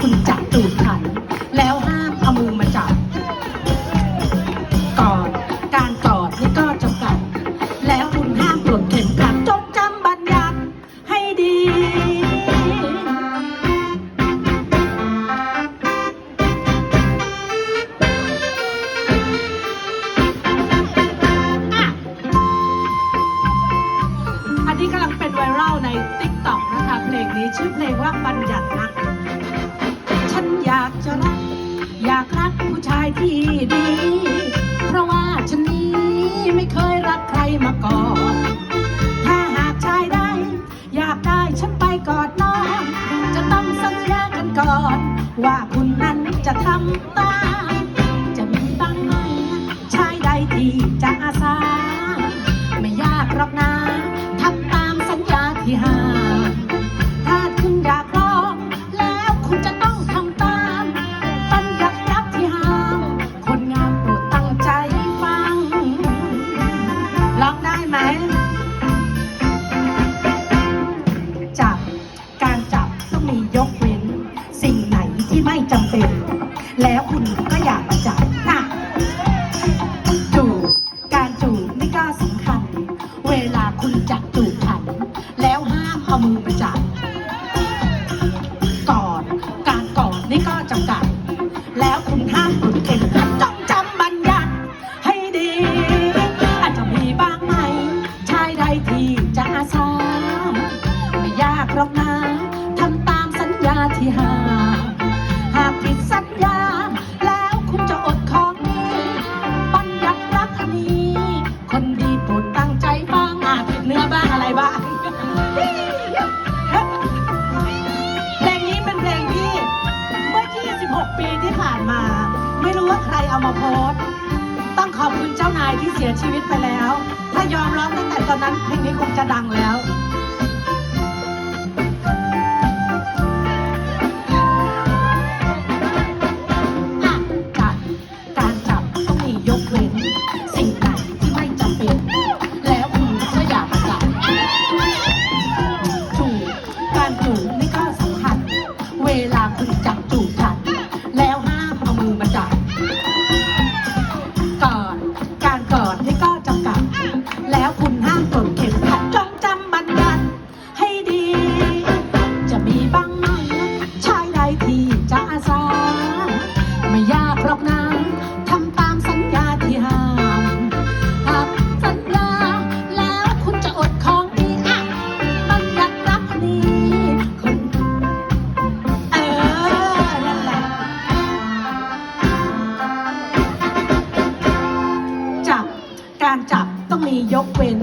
คุณจับตูดฉันแล้วห้ามเอามือมาจับกอดการกอดนี่ก็จำกัด แล้วคุณห้ามปลดเข็มขัดจงจำบัญญัติให้ดี อันนี้กำลังเป็นไวรัลในติ๊กต็อกนะคะ เพลงนี้ชื่อเพลงว่าบัญญัตินัก จะรัก อยากรักผู้ชายที่ดี เพราะว่าฉันนี้ไม่เคยรักใครมาก่อน ถ้าหากชายใดอยากได้ฉันไปกอดน้องจะต้องสัญญากันก่อน ว่าคุณนั้นจะทำตามจะมีบ้างไหมชายใดที่จะอาสา ไม่ยากหรอกนะ จำเป็น แล้วคุณก็อย่ามาจับนะจูบการจูบนี่ก็สำคัญ เวลาคุณจับจูบฉัน แล้วห้ามเอามือมาจับกอดการกอดนี่ก็จำกัด แล้วคุณห้ามปลุดเข็มต้องจำบัญญัติให้ดี อาจจะมีบ้างไหมชายใดที่จะอาสาไม่ยากหรอกนะทำตามสัญญาที่ห้า อะไรบ้างเพลงนี้เป็นเพลงที่เมื่อ 26 ปีที่ผ่านมา ไม่รู้ว่าใครเอามาโพสต์ต้องขอบคุณเจ้านายที่เสียชีวิตไปแล้ว ถ้ายอมร้องตั้งแต่ตอนนั้นเพลงนี้คงจะดังแล้ว นะทำตามสัญญาที่ห้ามหาสัญญาแล้วคุณจะอดของดีอะมันยัดรักนี้คนเออนั่นแหละจับการจับต้องมียกเว้น